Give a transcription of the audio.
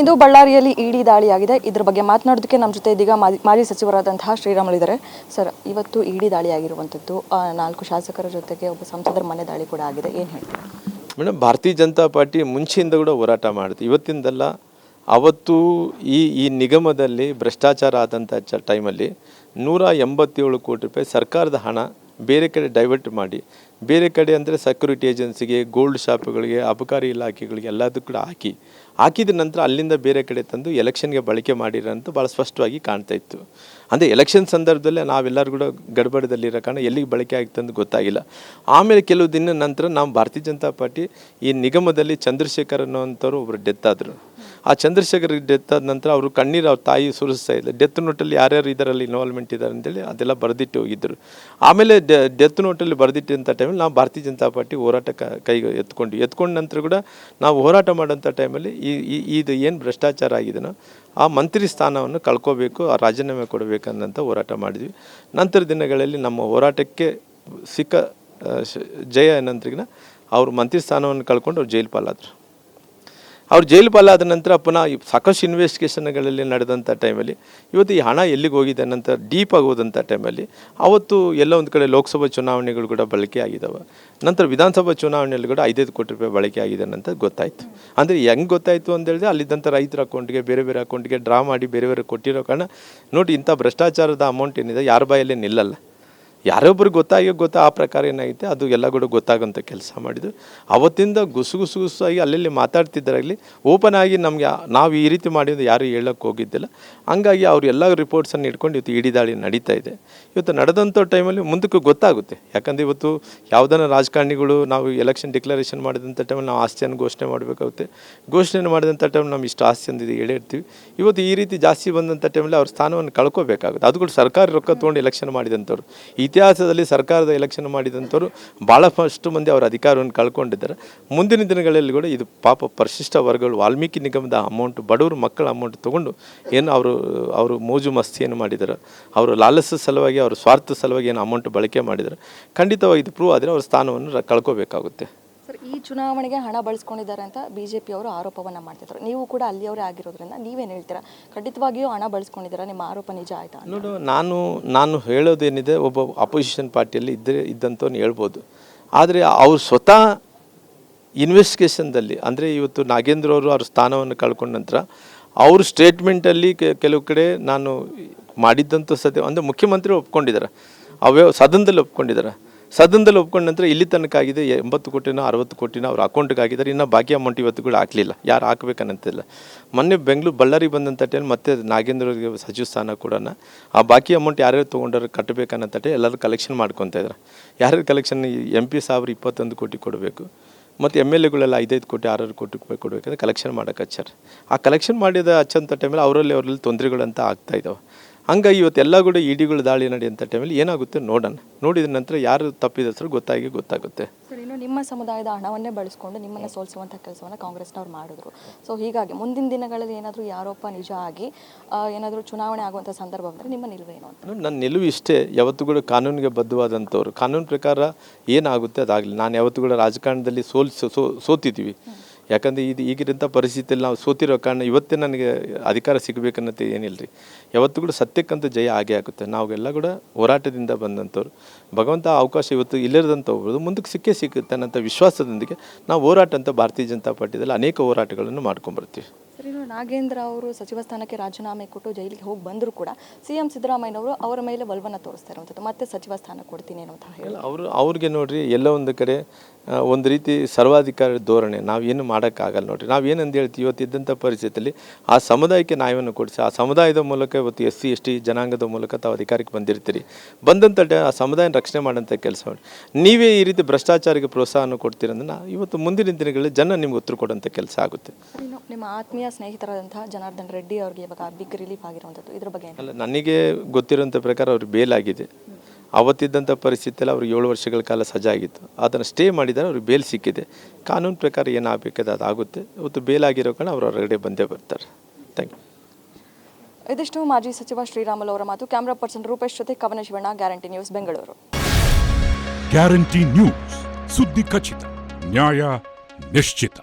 ಇಂದು ಬಳ್ಳಾರಿಯಲ್ಲಿ ಇಡಿ ದಾಳಿಯಾಗಿದೆ. ಇದ್ರ ಬಗ್ಗೆ ಮಾತನಾಡೋದಕ್ಕೆ ನಮ್ಮ ಜೊತೆ ಇದೀಗ ಮಾಜಿ ಮಾಜಿ ಸಚಿವರಾದಂತಹ ಶ್ರೀರಾಮುಲು ಇದ್ದಾರೆ. ಸರ್, ಇವತ್ತು ಇಡಿ ದಾಳಿಯಾಗಿರುವಂಥದ್ದು ನಾಲ್ಕು ಶಾಸಕರ ಜೊತೆಗೆ ಒಬ್ಬ ಸಂಸದರ ಮನೆ ದಾಳಿ ಕೂಡ ಆಗಿದೆ. ಏನು ಹೇಳ್ತೀರಾ? ಮೇಡಮ್ ಭಾರತೀಯ ಜನತಾ ಪಾರ್ಟಿ ಮುಂಚೆಯಿಂದ ಕೂಡ ಹೋರಾಟ ಮಾಡುತ್ತೆ. ಇವತ್ತಿಂದಲ್ಲ, ಅವತ್ತು ಈ ಈ ನಿಗಮದಲ್ಲಿ ಭ್ರಷ್ಟಾಚಾರ ಆದಂಥ ಟೈಮಲ್ಲಿ ನೂರ ಕೋಟಿ ರೂಪಾಯಿ ಸರ್ಕಾರದ ಹಣ ಬೇರೆ ಕಡೆ ಡೈವರ್ಟ್ ಮಾಡಿ. ಬೇರೆ ಕಡೆ ಅಂದರೆ ಸೆಕ್ಯೂರಿಟಿ ಏಜೆನ್ಸಿಗೆ ಗೋಲ್ಡ್ ಶಾಪ್ಗಳಿಗೆ ಅಬಕಾರಿ ಇಲಾಖೆಗಳಿಗೆ ಎಲ್ಲದಕ್ಕೂ ಕೂಡ ಹಾಕಿ. ಹಾಕಿದ ನಂತರ ಅಲ್ಲಿಂದ ಬೇರೆ ಕಡೆ ತಂದು ಎಲೆಕ್ಷನ್ಗೆ ಬಳಕೆ ಮಾಡಿರೋಂಥ ಭಾಳ ಸ್ಪಷ್ಟವಾಗಿ ಕಾಣ್ತಾ ಇತ್ತು. ಅಂದರೆ ಎಲೆಕ್ಷನ್ ಸಂದರ್ಭದಲ್ಲೇ ನಾವೆಲ್ಲರೂ ಕೂಡ ಗಡ್ಬಡದಲ್ಲಿರೋ ಕಾರಣ ಎಲ್ಲಿಗೆ ಬಳಕೆ ಆಗ್ತಂದು ಅಂತ ಗೊತ್ತಾಗಿಲ್ಲ. ಆಮೇಲೆ ಕೆಲವು ದಿನ ನಂತರ ನಾವು ಭಾರತೀಯ ಜನತಾ ಪಾರ್ಟಿ ಈ ನಿಗಮದಲ್ಲಿ ಚಂದ್ರಶೇಖರ್ ಅನ್ನೋವಂಥವ್ರು ಒಬ್ಬರು ಡೆತ್ ಆದರು. ಆ ಚಂದ್ರಶೇಖರ್ ಡೆತ್ ಆದ ನಂತರ ಅವರು ಕಣ್ಣೀರು ಅವ್ರ ತಾಯಿ ಸುರಿಸ್ತಾ ಇಲ್ಲ ಡೆತ್ ನೋಟಲ್ಲಿ ಯಾರ್ಯಾರು ಇದರಲ್ಲಿ ಇನ್ವಾಲ್ವ್ಮೆಂಟ್ ಇದ್ದಾರೆ ಅಂತೇಳಿ ಅದೆಲ್ಲ ಬರೆದಿಟ್ಟು ಹೋಗಿದ್ದರು ಆಮೇಲೆ ಡೆತ್ ನೋಟಲ್ಲಿ ಬರೆದಿಟ್ಟಂಥ ಟೈಮಲ್ಲಿ ನಾವು ಭಾರತೀಯ ಜನತಾ ಪಾರ್ಟಿ ಹೋರಾಟ ಕೈ ಎತ್ಕೊಂಡು, ಎತ್ಕೊಂಡ ನಂತರ ಕೂಡ ನಾವು ಹೋರಾಟ ಮಾಡೋಂಥ ಟೈಮಲ್ಲಿ ಈ ಇದು ಏನು ಭ್ರಷ್ಟಾಚಾರ ಆಗಿದೆನೋ ಆ ಮಂತ್ರಿ ಸ್ಥಾನವನ್ನು ಕಳ್ಕೋಬೇಕು, ಆ ರಾಜೀನಾಮೆ ಕೊಡಬೇಕನ್ನಂಥ ಹೋರಾಟ ಮಾಡಿದ್ವಿ. ನಂತರ ದಿನಗಳಲ್ಲಿ ನಮ್ಮ ಹೋರಾಟಕ್ಕೆ ಸಿಕ್ಕ ಜಯ ಏನಂತ್ರಿಗಿನ ಅವರು ಮಂತ್ರಿ ಸ್ಥಾನವನ್ನು ಕಳ್ಕೊಂಡು ಅವ್ರು ಜೈಲು ಪಾಲಾದರು ಅವ್ರು ಜೈಲು ಪಾಲಾದ ನಂತರ ಪುನಃ ಸಾಕಷ್ಟು ಇನ್ವೆಸ್ಟಿಗೇಷನ್ಗಳಲ್ಲಿ ನಡೆದಂಥ ಟೈಮಲ್ಲಿ ಇವತ್ತು ಈ ಹಣ ಎಲ್ಲಿಗೆ ಹೋಗಿದೆ ನಂತರ ಡೀಪ್ ಹೋದಂಥ ಟೈಮಲ್ಲಿ ಅವತ್ತು ಎಲ್ಲ ಒಂದು ಕಡೆ ಲೋಕಸಭಾ ಚುನಾವಣೆಗಳು ಕೂಡ ಬಳಕೆ ಆಗಿದ್ದಾವೆ ನಂತರ ವಿಧಾನಸಭಾ ಚುನಾವಣೆಯಲ್ಲಿ ಕೂಡ ಐದೈದು ಕೋಟಿ ರೂಪಾಯಿ ಬಳಕೆ ಆಗಿದೆ ಅಂತ ಗೊತ್ತಾಯಿತು. ಅಂದರೆ ಹೆಂಗೆ ಗೊತ್ತಾಯಿತು ಅಂತ ಹೇಳಿದ್ರೆ ಅಲ್ಲಿದ್ದಂಥ ರೈತರ ಅಕೌಂಟ್ಗೆ ಬೇರೆ ಬೇರೆ ಅಕೌಂಟ್ಗೆ ಡ್ರಾ ಮಾಡಿ ಬೇರೆ ಬೇರೆ ಕೊಟ್ಟಿರೋ ಕಾರಣ, ನೋಡಿ ಇಂಥ ಭ್ರಷ್ಟಾಚಾರದ ಅಮೌಂಟ್ ಏನಿದೆ, ಯಾರ ಬಾಯಲ್ಲೇ ನಿಲ್ಲಲ್ಲ. ಯಾರೊಬ್ಬರಿಗೆ ಗೊತ್ತಾಗಿ ಗೊತ್ತಾ, ಆ ಪ್ರಕಾರ ಏನಾಗಿದೆ ಅದು ಎಲ್ಲ ಕೂಡ ಗೊತ್ತಾಗೋಂಥ ಕೆಲಸ ಮಾಡಿದ್ದು ಅವತ್ತಿಂದ ಗುಸು ಗುಸು ಗುಸಾಗಿ ಅಲ್ಲಲ್ಲಿ ಮಾತಾಡ್ತಿದ್ದರಲ್ಲಿ ಓಪನ್ ಆಗಿ ನಮಗೆ ನಾವು ಈ ರೀತಿ ಮಾಡಿದ್ದು ಯಾರು ಹೇಳೋಕ್ಕೆ ಹೋಗಿದ್ದಿಲ್ಲ. ಹಂಗಾಗಿ ಅವ್ರು ಎಲ್ಲ ರಿಪೋರ್ಟ್ಸನ್ನು ಇಟ್ಕೊಂಡು ಇವತ್ತು ಇಡೀ ದಾಳಿ ನಡೀತಾ ಇದೆ. ಇವತ್ತು ನಡೆದಂಥ ಟೈಮಲ್ಲಿ ಮುಂದಕ್ಕೆ ಗೊತ್ತಾಗುತ್ತೆ. ಯಾಕಂದರೆ ಇವತ್ತು ಯಾವುದನ್ನ ರಾಜಕಾರಣಿಗಳು ನಾವು ಎಲೆಕ್ಷನ್ ಡಿಕ್ಲರೇಷನ್ ಮಾಡಿದಂಥ ಟೈಮಲ್ಲಿ ನಾವು ಆಸ್ತಿಯನ್ನು ಘೋಷಣೆ ಮಾಡಬೇಕಾಗುತ್ತೆ. ಘೋಷಣೆ ಮಾಡಿದಂಥ ಟೈಮ್ ನಾವು ಇಷ್ಟು ಆಸ್ತಿ ಅಂದಿದೆ ಹೇಳಿರ್ತೀವಿ ಇವತ್ತು ಈ ರೀತಿ ಜಾಸ್ತಿ ಬಂದಂಥ ಟೈಮಲ್ಲಿ ಅವ್ರ ಸ್ಥಾನವನ್ನು ಕಳ್ಕೋಬೇಕಾಗುತ್ತೆ. ಅದು ಕೂಡ ಸರ್ಕಾರಿ ರೊಕ್ಕ ತೊಗೊಂಡು ಎಲೆಕ್ಷನ್ ಮಾಡಿದಂಥವ್ರು. ಇತಿಹಾಸದಲ್ಲಿ ಸರ್ಕಾರದ ಎಲೆಕ್ಷನ್ ಮಾಡಿದಂಥವ್ರು ಭಾಳಷ್ಟು ಮಂದಿ ಅವರ ಅಧಿಕಾರವನ್ನು ಕಳ್ಕೊಂಡಿದ್ದಾರೆ. ಮುಂದಿನ ದಿನಗಳಲ್ಲಿ ಕೂಡ ಇದು ಪಾಪ ಪರಿಶಿಷ್ಟ ವರ್ಗಗಳು, ವಾಲ್ಮೀಕಿ ನಿಗಮದ ಅಮೌಂಟ್ ಬಡವರು ಮಕ್ಕಳ ಅಮೌಂಟ್ ತೊಗೊಂಡು ಏನು ಅವರು ಅವರು ಮೋಜು ಮಸ್ತಿಯನ್ನು ಮಾಡಿದ್ದಾರೆ. ಅವರು ಲಾಲಸ ಸಲುವಾಗಿ, ಅವರು ಸ್ವಾರ್ಥ ಸಲುವಾಗಿ ಏನು ಅಮೌಂಟ್ ಬಳಕೆ ಮಾಡಿದ್ದಾರೆ. ಖಂಡಿತವಾಗಿ ಇದು ಪ್ರೂವ್ ಆದರೆ ಅವ್ರ ಸ್ಥಾನವನ್ನು ಕಳ್ಕೋಬೇಕಾಗುತ್ತೆ. ಈ ಚುನಾವಣೆಗೆ ಹಣ ಬಳಸ್ಕೊಂಡಿದ್ದಾರೆ ಅಂತ ಬಿ ಜೆ ಪಿಯವರು ಆರೋಪವನ್ನು ಮಾಡ್ತಿದ್ರು. ನೀವು ಕೂಡ ಅಲ್ಲಿಯವರೇ ಆಗಿರೋದ್ರಿಂದ ನೀವೇನು ಹೇಳ್ತೀರಾ? ಖಂಡಿತವಾಗಿಯೂ ಹಣ ಬಳಸ್ಕೊಂಡಿದ್ದೀರಾ? ನಿಮ್ಮ ಆರೋಪ ನಿಜ ಆಯ್ತಾ ನೋಡು, ನಾನು ನಾನು ಹೇಳೋದೇನಿದೆ, ಒಬ್ಬ ಅಪೋಸಿಷನ್ ಪಾರ್ಟಿಯಲ್ಲಿ ಇದ್ದರೆ ಇದ್ದಂಥವ್ನು ಹೇಳ್ಬೋದು. ಆದರೆ ಅವ್ರು ಸ್ವತಃ ಇನ್ವೆಸ್ಟಿಗೇಷನ್ದಲ್ಲಿ ಅಂದರೆ ಇವತ್ತು ನಾಗೇಂದ್ರ ಅವರು ಅವ್ರ ಸ್ಥಾನವನ್ನು ಕಳ್ಕೊಂಡ ನಂತರ, ಅವ್ರ ಸ್ಟೇಟ್ಮೆಂಟಲ್ಲಿ ಕೆಲವು ಕಡೆ ನಾನು ಮಾಡಿದ್ದಂಥ ಸತ್ಯ, ಅಂದರೆ ಮುಖ್ಯಮಂತ್ರಿ ಒಪ್ಕೊಂಡಿದ್ದಾರೆ. ಅವೇ ಸದನದಲ್ಲಿ ಒಪ್ಕೊಂಡಿದ್ದಾರೆ. ಸದನದಲ್ಲಿ ಒಪ್ಕೊಂಡ ನಂತರ ಇಲ್ಲಿ ತನಕ ಆಗಿದೆ ಎಂಬತ್ತು ಕೋಟಿನೋ, ಅರವತ್ತು ಕೋಟಿನೋ ಅವ್ರ ಅಕೌಂಟ್ಗೆ ಆಗಿದ್ದಾರೆ ಇನ್ನೂ ಬಾಕಿ ಅಮೌಂಟ್ ಇವತ್ತುಗಳು ಹಾಕಲಿಲ್ಲ. ಯಾರು ಹಾಕಬೇಕನ್ನಂತಿಲ್ಲ. ಮೊನ್ನೆ ಬೆಂಗಳೂರು ಬಳ್ಳಾರಿ ಬಂದಂಥ ಟೈಮ್ ಮತ್ತೆ ನಾಗೇಂದ್ರ ಅವರಿಗೆ ಸಚಿವ ಸ್ಥಾನ ಕೂಡ ಆ ಬಾಕಿ ಅಮೌಂಟ್ ಯಾರ್ಯಾರು ತೊಗೊಂಡ್ರೆ ಕಟ್ಟಬೇಕನ್ನಂತ ಟೈಮ್ ಎಲ್ಲರೂ ಕಲೆಕ್ಷನ್ ಮಾಡ್ಕೊತಾ ಇದ್ದಾರೆ ಯಾರ್ಯಾರು ಕಲೆಕ್ಷನ್ ಎಂ ಪಿ ಸಾವಿರ ಇಪ್ಪತ್ತೊಂದು ಕೋಟಿ ಕೊಡಬೇಕು, ಮತ್ತು ಎಂ ಎಲ್ ಎಗಳೆಲ್ಲ ಐದೈದು ಕೋಟಿ ಆರಾರು ಕೋಟಿ ರೂಪಾಯಿ ಕೊಡಬೇಕಂದ್ರೆ ಕಲೆಕ್ಷನ್ ಮಾಡೋಕೆ ಹಚ್ಚಾರ. ಆ ಕಲೆಕ್ಷನ್ ಮಾಡಿದ ಹಚ್ಚಂಥ ಟೈಮಲ್ಲಿ ಅವರಲ್ಲಿ ಅವರಲ್ಲಿ ತೊಂದರೆಗಳಂತ ಆಗ್ತಾ ಇದ್ದಾವೆ ಹಂಗಾಗಿ ಇವತ್ತೆಲ್ಲ ಕೂಡ ಇಡಿಗಳು ದಾಳಿ ನಡೆಯುವಂಥ ಟೈಮಲ್ಲಿ ಏನಾಗುತ್ತೆ ನೋಡೋಣ. ನೋಡಿದ ನಂತರ ಯಾರು ತಪ್ಪಿದಸರು ಗೊತ್ತಾಗಿ ಗೊತ್ತಾಗುತ್ತೆ. ಸರ್ ಇನ್ನು ನಿಮ್ಮ ಸಮುದಾಯದ ಹಣವನ್ನೇ ಬಳಸ್ಕೊಂಡು ನಿಮ್ಮನ್ನು ಸೋಲಿಸುವಂಥ ಕೆಲಸವನ್ನು ಕಾಂಗ್ರೆಸ್ನವ್ರು ಮಾಡಿದ್ರು. ಸೊ ಹೀಗಾಗಿ ಮುಂದಿನ ದಿನಗಳಲ್ಲಿ ಏನಾದರೂ ಯಾರೋಪ ನಿಜ ಆಗಿ ಏನಾದರೂ ಚುನಾವಣೆ ಆಗುವಂಥ ಸಂದರ್ಭ ಬಂದರೆ ನಿಮ್ಮ ನಿಲುವೇನು ಅಂತ? ನೋಡಿ, ನನ್ನ ನಿಲುವು ಇಷ್ಟೇ. ಯಾವತ್ತೂ ಕೂಡ ಕಾನೂನಿಗೆ ಬದ್ಧವಾದಂಥವ್ರು. ಕಾನೂನು ಪ್ರಕಾರ ಏನಾಗುತ್ತೆ ಅದಾಗಲಿ. ನಾನು ಯಾವತ್ತೂ ಕೂಡ ರಾಜಕಾರಣದಲ್ಲಿ ಸೋಲ್ ಸೋ ಸೋತಿದ್ದೀವಿ. ಯಾಕಂದರೆ ಇದು ಈಗಿರಂಥ ಪರಿಸ್ಥಿತಿಯಲ್ಲಿ ನಾವು ಸೋತಿರೋ ಕಾರಣ ಇವತ್ತೇ ನನಗೆ ಅಧಿಕಾರ ಸಿಗಬೇಕನ್ನೋದು ಏನಿಲ್ಲ ರೀ ಯಾವತ್ತೂ ಕೂಡ ಸತ್ಯಕ್ಕಂತೂ ಜಯ ಆಗೇ ಆಗುತ್ತೆ. ನಾವೆಲ್ಲ ಕೂಡ ಹೋರಾಟದಿಂದ ಬಂದಂಥವ್ರು. ಭಗವಂತ ಅವಕಾಶ ಇವತ್ತು ಇಲ್ಲಿರದಂಥ ಹೋಗ್ಬೋದು ಮುಂದಕ್ಕೆ ಸಿಕ್ಕೇ ಸಿಗುತ್ತೆ ಅನ್ನೋಂಥ ವಿಶ್ವಾಸದೊಂದಿಗೆ ನಾವು ಹೋರಾಟ ಅಂತ ಭಾರತೀಯ ಜನತಾ ಪಾರ್ಟಿದಲ್ಲಿ ಅನೇಕ ಹೋರಾಟಗಳನ್ನು ಮಾಡ್ಕೊಂಬರ್ತೀವಿ. ನಾಗೇಂದ್ರ ಅವರು ಸಚಿವ ಸ್ಥಾನಕ್ಕೆ ರಾಜೀನಾಮೆ ಕೊಟ್ಟು ಜೈಲಿಗೆ ಹೋಗಿ ಬಂದರೂ ಕೂಡ ಸಿ ಎಂ ಸಿದ್ದರಾಮಯ್ಯನವರು ಅವರ ಮೇಲೆ ಒಲವನ್ನು ತೋರಿಸ್ತಾ ಇರುವಂಥದ್ದು. ಮತ್ತೆ ಸಚಿವ ಸ್ಥಾನ ಕೊಡ್ತೀನಿ ಅನ್ನುವಂಥ ಹೇಳಿ. ಅವರು ಅವ್ರಿಗೆ ನೋಡಿರಿ ಎಲ್ಲ ಒಂದು ಕಡೆ ಒಂದು ರೀತಿ ಸರ್ವಾಧಿಕಾರಿ ಧೋರಣೆ. ನಾವೇನು ಮಾಡೋಕ್ಕಾಗಲ್ಲ ನೋಡ್ರಿ. ನಾವೇನಂದು ಹೇಳ್ತೀವಿ ಇವತ್ತಿದ್ದಂಥ ಪರಿಸ್ಥಿತಿಯಲ್ಲಿ ಆ ಸಮುದಾಯಕ್ಕೆ ನ್ಯಾಯವನ್ನು ಕೊಡಿಸಿ ಆ ಸಮುದಾಯದ ಮೂಲಕ ಇವತ್ತು ಎಸ್ ಸಿ ಎಸ್ ಟಿ ಜನಾಂಗದ ಮೂಲಕ ತಾವು ಅಧಿಕಾರಕ್ಕೆ ಬಂದಿರ್ತೀರಿ. ಬಂದಂಥ ಆ ಸಮುದಾಯನ ರಕ್ಷಣೆ ಮಾಡೋಂಥ ಕೆಲಸ ಮಾಡಿ. ನೀವೇ ಈ ರೀತಿ ಭ್ರಷ್ಟಾಚಾರಕ್ಕೆ ಪ್ರೋತ್ಸಾಹನ ಕೊಡ್ತೀರಂದ್ರೆ ಇವತ್ತು ಮುಂದಿನ ದಿನಗಳಲ್ಲಿ ಜನ ನಿಮ್ಗೆ ಉತ್ತರ ಕೊಡೋಂಥ ಕೆಲಸ ಆಗುತ್ತೆ. ನಿಮ್ಮ ಆತ್ಮೀಯ ಸ್ನೇಹಿತರಾದಂತಹ ಜನಾರ್ದನ್ ರೆಡ್ಡಿ ಅವರಿಗೆ ಇವಾಗ ಬಿಗ್ ರಿಲೀಫ್ ಆಗಿರುವಂಥದ್ದು ಇದ್ರ ಬಗ್ಗೆ ಅಲ್ಲ ನನಗೆ ಗೊತ್ತಿರೋಂಥ ಪ್ರಕಾರ ಅವ್ರ ಬೇಲ್ ಆಗಿದೆ. ಅವತ್ತಿದ್ದಂಥ ಪರಿಸ್ಥಿತಿಯಲ್ಲಿ ಅವ್ರಿಗೆ ಏಳು ವರ್ಷಗಳ ಕಾಲ ಸಜಾ ಆಗಿತ್ತು. ಅದನ್ನು ಸ್ಟೇ ಮಾಡಿದರೆ ಅವ್ರಿಗೆ ಬೇಲ್ ಸಿಕ್ಕಿದೆ. ಕಾನೂನು ಪ್ರಕಾರ ಏನಾಗಬೇಕದು ಅದಾಗುತ್ತೆ ಇವತ್ತು ಬೇಲ್ ಆಗಿರೋ ಕಾರಣ ಅವ್ರು ಹೊರಗಡೆ ಬಂದೇ ಬರ್ತಾರೆ. ಥ್ಯಾಂಕ್ ಯು ಇದಿಷ್ಟು ಮಾಜಿ ಸಚಿವ ಶ್ರೀರಾಮುಲು ಅವರ ಮಾತು. ಕ್ಯಾಮ್ರಾ ಪರ್ಸನ್ ರೂಪೇಶ್ ಜೊತೆ Kavana Shivanna guarantee news Bengaluru. Guarantee news ಸುದ್ದಿ ಖಚಿತ ನ್ಯಾಯ ನಿಶ್ಚಿತ.